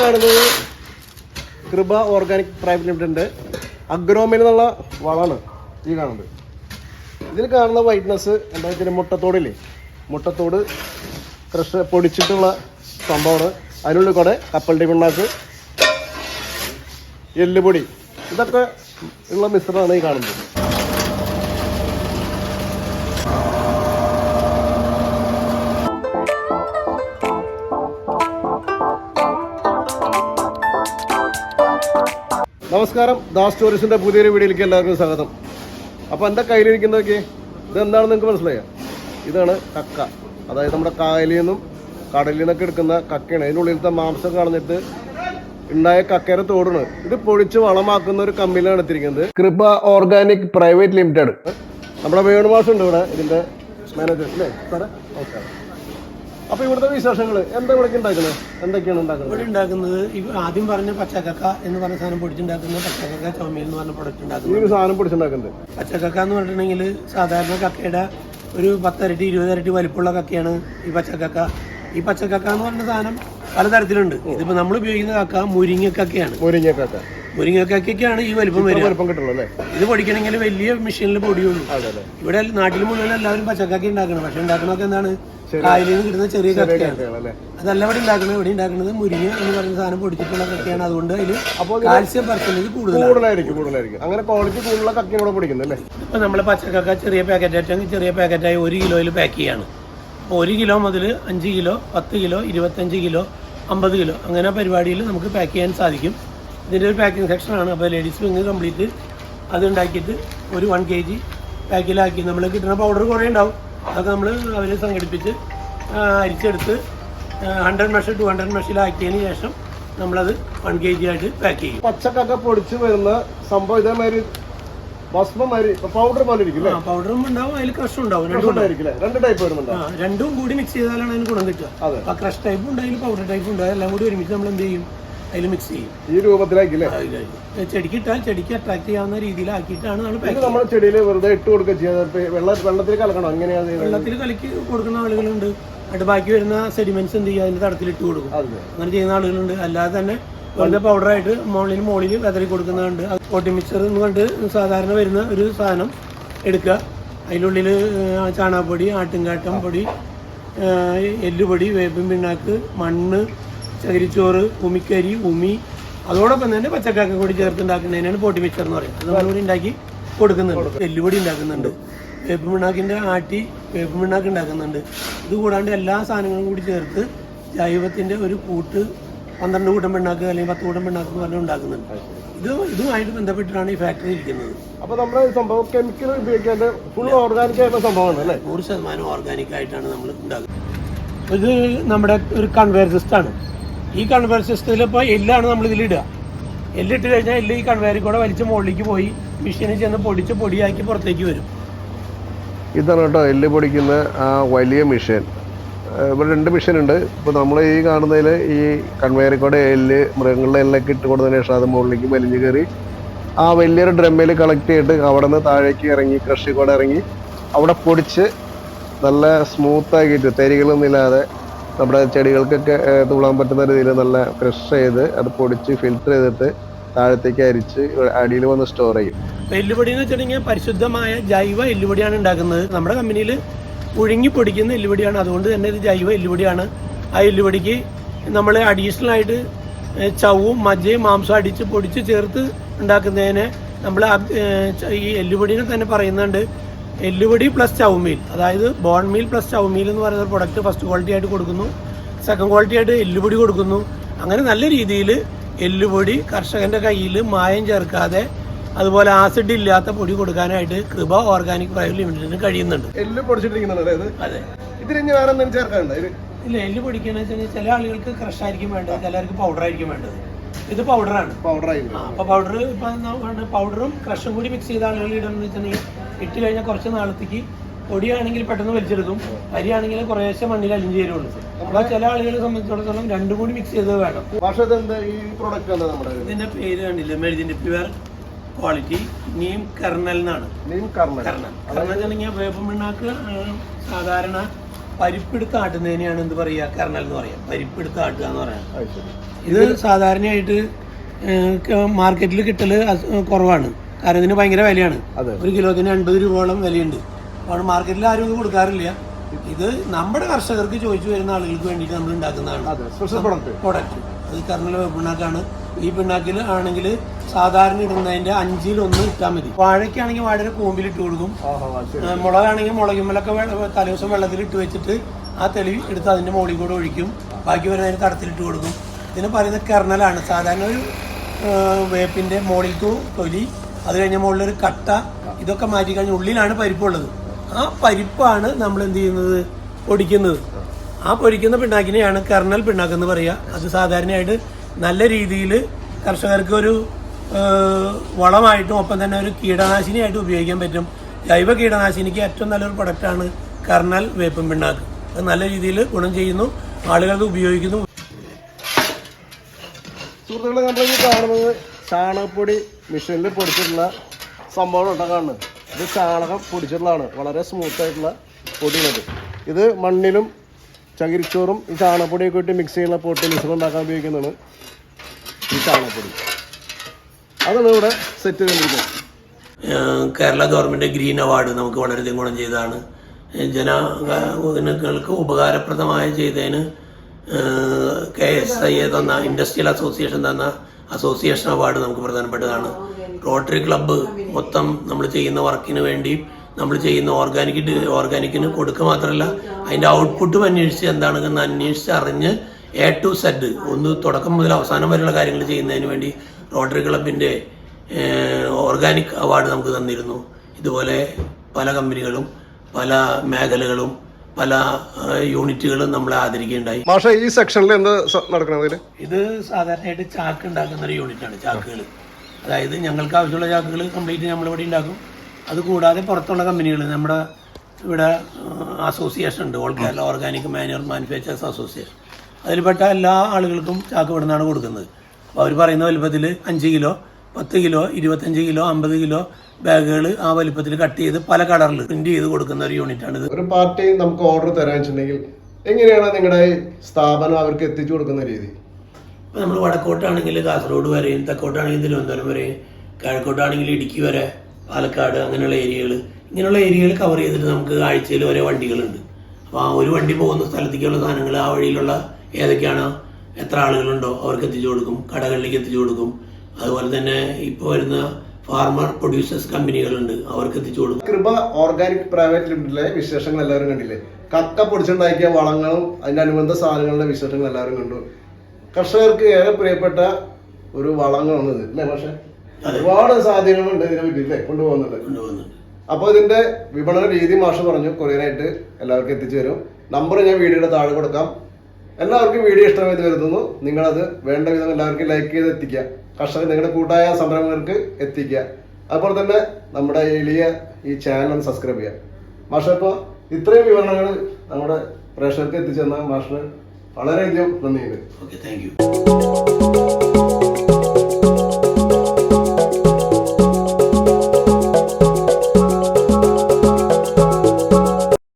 കാണുന്നത് കൃപ organic private limited അഗ്രോമിൽ എന്നുള്ള വളമാണ് ഈ കാണുന്നത്. ഇതിൽ കാണുന്ന വൈറ്റ്നസ് എന്താ വെച്ചാൽ മുട്ടത്തോടില്ലേ? മുട്ടത്തോട് ക്രഷ് പൊടിച്ചിട്ടുള്ള സംഭവമാണ്. അതിനുള്ളിൽ കൂടെ കപ്പൽ പിണ്ണാക്ക് എല്ലുപൊടി ഇതൊക്കെ ഉള്ള മിശ്രമാണ് ഈ കാണുന്നത്. നമസ്കാരം. ദാസ് സ്റ്റോറീസിന്റെ പുതിയൊരു വീഡിയോയിലേക്ക് എല്ലാവർക്കും സ്വാഗതം. അപ്പോൾ എന്റെ കയ്യിലിരിക്കുന്നതൊക്കെ ഇത് എന്താണെന്ന് നിങ്ങൾക്ക് മനസ്സിലായോ? ഇതാണ് കക്ക. അതായത് നമ്മുടെ കായലിൽ നിന്നും കടലിൽ നിന്നൊക്കെ എടുക്കുന്ന കക്കയാണ്. അതിനുള്ളിലത്തെ മാംസം കളഞ്ഞിട്ട് ഉണ്ടായ കക്കയുടെ തോടാണ്. ഇത് പൊഴിച്ച് വളമാക്കുന്ന ഒരു കമ്പനിയിലാണ് എടുത്തിരിക്കുന്നത് കൃപ ഓർഗാനിക് പ്രൈവറ്റ് ലിമിറ്റഡ്. നമ്മുടെ വേണുമാസം ഉണ്ട് ഇവിടെ ഇതിന്റെ മാനേജർ അല്ലേ സാറേ? ഓക്കെ. അപ്പോൾ ഇവിടുത്തെ വിശേഷങ്ങൾ എന്താ ഇവിടെ ഉണ്ടാക്കുന്നത് എന്തൊക്കെയാണ് ഉണ്ടാക്കുന്നത് ഇവിടെ ഉണ്ടാക്കുന്നത് ആദ്യം പറഞ്ഞ പച്ചക്കക്ക എന്ന് പറഞ്ഞ സാധനം പൊടിച്ചുണ്ടാക്കുന്ന പച്ചക്കക്ക ചുമയിൽ എന്ന് പറഞ്ഞ പ്രൊഡക്റ്റ് ഉണ്ടാക്കുന്നത് ഒരു സാധനം പൊടിച്ചുണ്ടാക്കുന്നത് പച്ചക്കക്ക എന്ന് പറഞ്ഞിട്ടുണ്ടെങ്കിൽ സാധാരണ കക്കയുടെ ഒരു പത്തരട്ടി ഇരുപതരട്ടി വലിപ്പമുള്ള കക്കയാണ് ഈ പച്ചക്കക്ക. ഈ പച്ചക്കക്ക എന്ന് പറഞ്ഞ സാധനം പലതരത്തിലുണ്ട്. ഇതിപ്പോ നമ്മൾ ഉപയോഗിക്കുന്ന കക്ക മുരിങ്ങക്കക്കയാണ്. മുരിങ്ങക്കൊക്കെ. മുരിങ്ങക്കക്കയ്ക്കാണ് ഈ വലിപ്പം വരിക. വലുപ്പം കിട്ടുള്ളൂ അല്ലേ? ഇത് പൊടിക്കണമെങ്കിൽ വലിയ മെഷീനിൽ പൊടിയുള്ളൂ. ഇവിടെ നാട്ടിൽ മുഴുവൻ എല്ലാവരും പച്ചക്കാക്കി ഉണ്ടാക്കണം. പക്ഷെ ഉണ്ടാക്കണമൊക്കെ എന്താണ്? കായലിൽ നിന്ന് കിട്ടുന്ന ചെറിയ കക്കയാണ്. അതല്ല ഇവിടെ ഉണ്ടാക്കുന്നത് ഇവിടെ ഉണ്ടാക്കുന്നത് മുരിങ്ങ എന്ന് പറയുന്ന സാധനം പൊടിച്ചിട്ടുള്ള കക്കയാണ്. അതുകൊണ്ട് അതിൽ കാൽസ്യം പെർസെന്റേജ് കൂടുതലായിരിക്കും കൂടുതലായിരിക്കും. അങ്ങനെ ക്വാളിറ്റി കൂടുതലുള്ള കക്കയും ഇപ്പം നമ്മൾ പച്ചക്കക്ക ചെറിയ പാക്കറ്റ് ആയിട്ടെങ്കിൽ ചെറിയ പാക്കറ്റായി ഒരു കിലോയിൽ പാക്ക് ചെയ്യാണ്. അപ്പോൾ ഒരു കിലോ മുതൽ അഞ്ച് കിലോ പത്ത് കിലോ ഇരുപത്തഞ്ച് കിലോ അമ്പത് കിലോ അങ്ങനെ പരിപാടിയിൽ നമുക്ക് പാക്ക് ചെയ്യാൻ സാധിക്കും. ഇതിന്റെ ഒരു പാക്കിംഗ് സെക്ഷനാണ് അപ്പോൾ ലേഡീസ് വിങ് കംപ്ലീറ്റ് അത് ഉണ്ടാക്കിയിട്ട് ഒരു വൺ കെ ജി പാക്കിലാക്കി നമ്മൾ കിട്ടുന്ന പൗഡർ കുറേ ഉണ്ടാവും. അതൊക്കെ നമ്മൾ അവർ സംഘടിപ്പിച്ച് അരിച്ചെടുത്ത് ഹൺഡ്രഡ് മെഷർ ടു ഹൺഡ്രഡ് മെഷറിലാക്കിയതിന് ശേഷം നമ്മളത് വൺ കെ ജി ആയിട്ട് പാക്ക് ചെയ്യും. പച്ചക്കൊക്കെ പൊടിച്ച് വരുന്ന സംഭവം ഇതേമാതിരി പൗഡർ പോലെ ഇരിക്കും പൗഡറും ഉണ്ടാവും. അതിൽ ക്രഷും ഉണ്ടാവും. രണ്ടും ടൈപ്പ് വരുന്നുണ്ട് രണ്ടും കൂടി മിക്സ് ചെയ്താലാണ് അതിന് ഗുണം കിട്ടുക. ആ അപ്പൊ ക്രഷ് ടൈപ്പ് ഉണ്ട് അതിൽ പൗഡർ ടൈപ്പ് ഉണ്ട്. എല്ലാം കൂടി ഒരുമിച്ച് നമ്മൾ എന്ത് ചെയ്യും? അതിൽ മിക്സ് ചെയ്യും. ഈ രൂപത്തിലാക്കില്ലേ അതിൽ അതിൽ. ചെടിക്ക് ഇട്ടാൽ ചെടിക്ക് അട്രാക്ട് ചെയ്യാവുന്ന രീതിയിലാക്കിയിട്ടാണ് നമ്മൾ ഇത് ചെടിയിൽ വെറുതെ ഇട്ട് കൊടുക്കുക ചെയ്യാതെ വെള്ള വെള്ളത്തിൽ കലക്കണോ? അങ്ങനെയാണ്? വെള്ളത്തിൽ കലക്കി കൊടുക്കുന്ന ആളുകളുണ്ട്. എന്നിട്ട് ബാക്കി വരുന്ന സെഡിമെന്റ്സ് എന്ത് ചെയ്യുക? അതിന്റെ തടത്തിൽ ഇട്ട് കൊടുക്കും. അങ്ങനെ ചെയ്യുന്ന ആളുകളുണ്ട്. അല്ലാതെ തന്നെ വെറുതെ പൗഡറായിട്ട് മുകളിൽ മുകളിൽ വെതറി കൊടുക്കുന്നതുണ്ട് കോട്ടി മിക്സർ എന്ന് കണ്ട് സാധാരണ വരുന്ന ഒരു സാധനം എടുക്കുക. അതിനുള്ളിൽ ചാണകപ്പൊടി ആട്ടുംകാട്ടം പൊടി എല്ലുപൊടി വേപ്പിൻ പിണ്ണാക്ക് മണ്ണ് ചകിരിച്ചോറ് ഉമിക്കരി ഉമി അതോടൊപ്പം തന്നെ പച്ചക്കാക്ക കൂടി ചേർത്തുണ്ടാക്കുന്നതിനാണ് പോട്ടി മിക്സർ എന്ന് പറയുന്നത്. അത് നമ്മളിവിടെ ഉണ്ടാക്കി കൊടുക്കുന്നുണ്ട്. എല്ലുപൊടി ഉണ്ടാക്കുന്നുണ്ട്. വേപ്പ് മിണ്ണാക്കിന്റെ ആട്ടി വേപ്പ് മിണ്ണാക്ക് ഉണ്ടാക്കുന്നുണ്ട്. ഇത് കൂടാണ്ട് എല്ലാ സാധനങ്ങളും കൂടി ചേർത്ത് ജൈവത്തിന്റെ ഒരു കൂട്ട് പന്ത്രണ്ട് കൂട്ടം പെണ്ണാക്ക് അല്ലെങ്കിൽ പത്ത് കൂട്ടം പെണ്ണാക്ക് എന്ന് പറഞ്ഞാൽ ഉണ്ടാക്കുന്നുണ്ട്. ഇത് ഇതുമായിട്ട് ബന്ധപ്പെട്ടിട്ടാണ് ഈ ഫാക്ടറി ഇരിക്കുന്നത്. അപ്പോൾ നമ്മുടെ സംഭവം കെമിക്കൽ ഉപയോഗിക്കാതെ ഫുൾ ഓർഗാനിക് ആയിട്ടുള്ള സംഭവമാണ് അല്ലേ? നൂറ് ശതമാനം ഓർഗാനിക് ആയിട്ടാണ് നമ്മൾ ഉണ്ടാക്കുന്നത്. ഇത് നമ്മുടെ ഒരു കൺവെയർ സിസ്റ്റമാണ് ഈ കൺവെയർ സിസ്റ്റത്തിൽ ഇപ്പോൾ എല്ലാണ് നമ്മൾ ഇതിലിടുക എല്ലിട്ട് കഴിഞ്ഞാൽ എല്ല് ഈ കൺവെയറിൽ കൂടെ വലിച്ച് മുകളിലേക്ക് പോയി മെഷീനിൽ ചെന്ന് പൊടിച്ച് പൊടിയാക്കി പുറത്തേക്ക് വരും. ഇതാണ് കേട്ടോ എല്ല് പൊടിക്കുന്ന ആ വലിയ മെഷീൻ ഇവിടെ രണ്ട് മെഷീൻ ഉണ്ട്. ഇപ്പോൾ നമ്മൾ ഈ കാണുന്നതിൽ ഈ കൺവെയറിൽ കൂടെ എല്ല് മൃഗങ്ങളുടെ എല്ലൊക്കെ ഇട്ട് കൊടുത്തതിന് ശേഷം അത് മുകളിലേക്ക് വലിഞ്ഞു കയറി ആ വലിയൊരു ഡ്രമ്മിൽ കളക്ട് ചെയ്തിട്ട് അവിടെ നിന്ന് താഴേക്ക് ഇറങ്ങി കൃഷി കൂടെ ഇറങ്ങി അവിടെ പൊടിച്ച് നല്ല സ്മൂത്ത് ആക്കിയിട്ട് തരികളൊന്നും ഇല്ലാതെ നമ്മുടെ ചെടികൾക്കൊക്കെ തൂളാൻ പറ്റുന്ന രീതിയിൽ നല്ല ക്രഷ് ചെയ്ത് അത് പൊടിച്ച് ഫിൽറ്റർ ചെയ്തിട്ട് താഴത്തേക്ക് അരിച്ച് അടിയിൽ വന്ന് സ്റ്റോർ ചെയ്യും. എല്ലുപൊടി എന്ന് വെച്ചിട്ടുണ്ടെങ്കിൽ പരിശുദ്ധമായ ജൈവ എല്ലുപൊടിയാണ് ഉണ്ടാക്കുന്നത്. നമ്മുടെ കമ്പനിയിൽ പുഴുങ്ങി പൊടിക്കുന്ന എല്ലുപൊടിയാണ്. അതുകൊണ്ട് തന്നെ ഇത് ജൈവ എല്ലുപൊടിയാണ്. ആ എല്ലുപൊടിക്ക് നമ്മൾ അഡീഷണൽ ആയിട്ട് ചവും മജ്ജയും മാംസം അടിച്ച് പൊടിച്ച് ചേർത്ത് ഉണ്ടാക്കുന്നതിന് നമ്മൾ ഈ എല്ലുപൊടിനെ തന്നെ പറയുന്നുണ്ട്. എല്ലുപൊടി പ്ലസ് ചൗമീൽ അതായത് ബോൺ മീൽ പ്ലസ് ചൗമീൽ എന്ന് പറയുന്ന പ്രൊഡക്റ്റ് ഫസ്റ്റ് ക്വാളിറ്റി ആയിട്ട് കൊടുക്കുന്നു. സെക്കൻഡ് ക്വാളിറ്റി ആയിട്ട് എല്ലുപൊടി കൊടുക്കുന്നു. അങ്ങനെ നല്ല രീതിയിൽ എല്ലുപൊടി കർഷകന്റെ കയ്യിൽ മായം ചേർക്കാതെ അതുപോലെ ആസിഡ് ഇല്ലാത്ത പൊടി കൊടുക്കാനായിട്ട് കൃപ ഓർഗാനിക് പ്രൈവറ്റ് ലിമിറ്റഡിന് കഴിയുന്നുണ്ട്. എല്ല് പൊടിച്ചിട്ടിരിക്കുന്നുണ്ട് ഇല്ല എല്ല് പൊടിക്കണമെന്ന് വെച്ചാൽ ചില ആളുകൾക്ക് ക്രഷ് ആയിരിക്കും വേണ്ടത് ചിലർക്ക് പൗഡർ ആയിരിക്കും വേണ്ടത്. ഇത് പൗഡറാണ് പൗഡറായി അപ്പൊ അപ്പോൾ പൗഡർ ഇപ്പം പൗഡറും ക്രഷും കൂടി മിക്സ് ചെയ്ത ആളുകൾ ഇടണമെന്ന് വെച്ചിട്ടുണ്ടെങ്കിൽ ഇട്ട് കഴിഞ്ഞാൽ കുറച്ച് നാളത്തേക്ക് പൊടിയാണെങ്കിൽ പെട്ടെന്ന് വലിച്ചെടുക്കും. അരിയാണെങ്കിൽ കുറേശ്ശെ മണ്ണിൽ അലിഞ്ഞു തരുള്ളൂ അപ്പോൾ ചില ആളുകളെ സംബന്ധിച്ചിടത്തോളം രണ്ടും കൂടി മിക്സ് ചെയ്തത് വേണം. ഇതിന്റെ പേര് കണ്ടില്ല? മെഴുതിന്റെ പ്യുവർ ക്വാളിറ്റി നീം കർണൽ എന്നാണ്. നീം കർണൽ കർണൽ കർണൽ വേപ്പമിണ്ണാക്ക് സാധാരണ പരിപ്പെടുത്ത് ആട്ടുന്നതിനെയാണ് എന്ത് പറയുക? കർണൽ എന്ന് പറയാം പരിപ്പെടുത്ത് ആട്ടുക എന്ന് പറയാം ഇത് സാധാരണയായിട്ട് മാർക്കറ്റിൽ കിട്ടൽ കുറവാണ്. കാരണം ഇതിന് ഭയങ്കര വിലയാണ്. ഒരു കിലോത്തിന് അൻപത് രൂപയോളം വിലയുണ്ട്. അപ്പോൾ മാർക്കറ്റിൽ ആരും ഒന്നും കൊടുക്കാറില്ല. ഇത് നമ്മുടെ കർഷകർക്ക് ചോദിച്ചു വരുന്ന ആളുകൾക്ക് വേണ്ടിയിട്ട് നമ്മൾ ഉണ്ടാക്കുന്നതാണ്. പ്രൊഡക്റ്റ് അത് കർണൽ പിണ്ണാക്കാണ് ഈ പിണ്ണാക്കിൽ ആണെങ്കിൽ സാധാരണ ഇടുന്നതിന്റെ അഞ്ചിലൊന്ന് ഇട്ടാൽ മതി. വാഴയ്ക്കാണെങ്കിൽ വാഴയുടെ കൂമ്പിൽ ഇട്ട് കൊടുക്കും. മുളകാണെങ്കിൽ വെ- തലേദിവസം വെള്ളത്തിൽ ഇട്ട് വെച്ചിട്ട് ആ തെളിവ് എടുത്ത് അതിന്റെ മുകളിൽ കൂടെ ഒഴിക്കും. ബാക്കി വരുന്നതിന് തടത്തിലിട്ട് കൊടുക്കും. ഇതിന് പറയുന്നത് കെർണലാണ്. സാധാരണ ഒരു വേപ്പിന്റെ മുകളിലേക്ക് തൊലി അത് കഴിഞ്ഞ ഒരു കട്ട ഇതൊക്കെ മാറ്റി കഴിഞ്ഞ ഉള്ളിലാണ് പരിപ്പുള്ളത്. ആ പരിപ്പാണ് നമ്മൾ എന്ത് ചെയ്യുന്നത്? പൊടിക്കുന്നത്. ആ പൊടിക്കുന്ന പിണ്ണാക്കിനെയാണ് കെർണൽ പിണ്ണാക്ക് എന്ന് പറയുക. അത് സാധാരണയായിട്ട് നല്ല രീതിയിൽ കർഷകർക്ക് ഒരു വളമായിട്ടും ഒപ്പം തന്നെ ഒരു കീടനാശിനിയായിട്ടും ഉപയോഗിക്കാൻ പറ്റും. ജൈവ കീടനാശിനിക്ക് ഏറ്റവും നല്ലൊരു പ്രൊഡക്റ്റാണ് കർണൽ വേപ്പും പിണ്ണാക്ക്. അത് നല്ല രീതിയിൽ ഗുണം ചെയ്യുന്നു ആളുകൾ ഉപയോഗിക്കുന്നു. സുഹൃത്തുക്കളെ നമ്മൾ കാണുന്നത് ചാണകപ്പൊടി മെഷീനിൽ പൊടിച്ചിട്ടുള്ള സംഭവം ഉണ്ടോ കാണുന്നത്. ഇത് ചാണകം പൊടിച്ചിട്ടുള്ളതാണ്. വളരെ സ്മൂത്ത് ആയിട്ടുള്ള പൊടിയുള്ളത് ഇത് മണ്ണിലും ചകിരിച്ചോറും ഈ ചാണകപ്പൊടിയൊക്കെ ഇട്ട് മിക്സ് ചെയ്യുന്ന പൊട്ടി മിശ്രം ഉണ്ടാക്കാൻ ഉപയോഗിക്കുന്നതാണ് ഈ ചാണകപ്പൊടി അതാണ് ഇവിടെ സെറ്റ് ചെയ്തിരിക്കുന്നത് കേരള ഗവൺമെന്റ് ഗ്രീൻ അവാർഡ് നമുക്ക് വളരെയധികം ഗുണം ചെയ്തതാണ്. ജനങ്ങൾക്ക് ഉപകാരപ്രദമായ ചെയ്തതിന് കെ എസ് ഐ എ തന്ന ഇൻഡസ്ട്രിയൽ അസോസിയേഷൻ തന്ന അസോസിയേഷൻ അവാർഡ് നമുക്ക് പ്രധാനപ്പെട്ടതാണ്. റോട്ടറി ക്ലബ്ബ് മൊത്തം നമ്മൾ ചെയ്യുന്ന വർക്കിന് വേണ്ടി നമ്മൾ ചെയ്യുന്ന ഓർഗാനിക് ഓർഗാനിക്കിന് കൊടുക്കുക മാത്രമല്ല അതിന്റെ ഔട്ട്പുട്ടും അന്വേഷിച്ച് എന്താണെന്ന് അന്വേഷിച്ച് അറിഞ്ഞ് എ ടു സെഡ് ഒന്ന് തുടക്കം മുതൽ അവസാനം വരെയുള്ള കാര്യങ്ങൾ ചെയ്യുന്നതിന് വേണ്ടി റോട്ടറി ക്ലബിന്റെ ഓർഗാനിക് അവാർഡ് നമുക്ക് തന്നിരുന്നു. ഇതുപോലെ പല കമ്പനികളും പല മേഖലകളും പല യൂണിറ്റുകളും നമ്മളെ ആദരിക്കുകയുണ്ടായി. മാഷ ഈ സെക്ഷനിൽ എന്ത് നടക്കണത് ഇത് സാധാരണയായിട്ട് ചാക്ക് ഉണ്ടാക്കുന്ന ഒരു യൂണിറ്റാണ് ചാക്കുകൾ അതായത് ഞങ്ങൾക്ക് ആവശ്യമുള്ള ചാക്കുകൾ കംപ്ലീറ്റ് നമ്മളിവിടെ ഉണ്ടാക്കും. അത് കൂടാതെ പുറത്തുള്ള കമ്പനികൾ നമ്മുടെ ഇവിടെ അസോസിയേഷൻ ഉണ്ട്. All Kerala organic manure manufacturers association അതിൽപ്പെട്ട എല്ലാ ആളുകൾക്കും ചാക്ക് ഇവിടുന്നാണ് കൊടുക്കുന്നത്. അപ്പോൾ അവർ പറയുന്ന വലുപ്പത്തിൽ അഞ്ച് കിലോ പത്ത് കിലോ ഇരുപത്തഞ്ച് കിലോ അമ്പത് കിലോ ബാഗുകൾ ആ വലുപ്പത്തിൽ കട്ട് ചെയ്ത് പല കളറിൽ പ്രിന്റ് ചെയ്ത് കൊടുക്കുന്ന ഒരു യൂണിറ്റാണിത്. ഒരു പാർട്ടി നമുക്ക് ഓർഡർ തരാൻ വെച്ചിട്ടുണ്ടെങ്കിൽ എങ്ങനെയാണ് നിങ്ങളുടെ സ്ഥാപനം അവർക്ക് എത്തിച്ചു കൊടുക്കുന്ന രീതി? ഇപ്പം നമ്മൾ വടക്കോട്ടാണെങ്കിൽ കാസർഗോഡ് വരെയും തെക്കോട്ടാണെങ്കിൽ തിരുവനന്തപുരം വരെയും കിഴക്കോട്ടാണെങ്കിൽ ഇടുക്കി വരെ പാലക്കാട് അങ്ങനെയുള്ള ഏരിയകൾ ഇങ്ങനെയുള്ള ഏരിയകൾ കവർ ചെയ്തിട്ട് നമുക്ക് ആഴ്ചയിൽ ഓരോ വണ്ടികളുണ്ട്. അപ്പോൾ ആ ഒരു വണ്ടി പോകുന്ന സ്ഥലത്തേക്കുള്ള സാധനങ്ങൾ ആ വഴിയിലുള്ള ഏതൊക്കെയാണ് എത്ര ആളുകളുണ്ടോ അവർക്ക് എത്തിച്ചു കൊടുക്കും കടകളിലേക്ക് എത്തിച്ചു കൊടുക്കും. അതുപോലെ തന്നെ ഇപ്പോൾ വരുന്ന ഫാർമർ പ്രൊഡ്യൂസേഴ്സ് കമ്പനികളുണ്ട് അവർക്ക് എത്തിച്ചു കൊടുക്കും. കൃപ ഓർഗാനിക് പ്രൈവറ്റ് ലിമിറ്റഡിലെ വിശേഷങ്ങൾ എല്ലാവരും കണ്ടില്ലേ? കക്ക പൊടിച്ചുണ്ടാക്കിയ വളങ്ങളും അതിന്റെ അനുബന്ധ സാധനങ്ങളുടെ വിശേഷങ്ങൾ എല്ലാവരും കണ്ടു. കർഷകർക്ക് ഏറെ പ്രിയപ്പെട്ട ഒരു വളങ്ങളാണ് ഇത് അല്ലേ പക്ഷെ ഒരുപാട് സാധ്യതകളുണ്ട് ഇതിനെ അല്ലേ കൊണ്ടുപോകുന്നുണ്ട്. കൊണ്ടുപോകുന്നുണ്ട്. അപ്പോൾ ഇതിന്റെ വിപണന രീതി മാഷ് പറഞ്ഞു കൊറിയനായിട്ട് എല്ലാവർക്കും എത്തിച്ചു തരും. നമ്പർ ഞാൻ വീഡിയോയുടെ താഴെ കൊടുക്കാം. എല്ലാവർക്കും വീഡിയോ ഇഷ്ടമായത് കരുതുന്നു. നിങ്ങളത് വേണ്ട വിധം എല്ലാവർക്കും ലൈക്ക് ചെയ്ത് എത്തിക്കുക. കർഷകർ നിങ്ങളുടെ കൂട്ടായ സംരംഭകർക്ക് എത്തിക്കുക. അതുപോലെ തന്നെ നമ്മുടെ എളിയ ഈ ചാനൽ സബ്സ്ക്രൈബ് ചെയ്യുക. മാഷ ഇപ്പോൾ ഇത്രയും വിവരണങ്ങൾ നമ്മുടെ പ്രേക്ഷകർക്ക് എത്തിച്ചെന്ന മാഷിന് വളരെയധികം നന്ദിയുണ്ട്. Okay thank you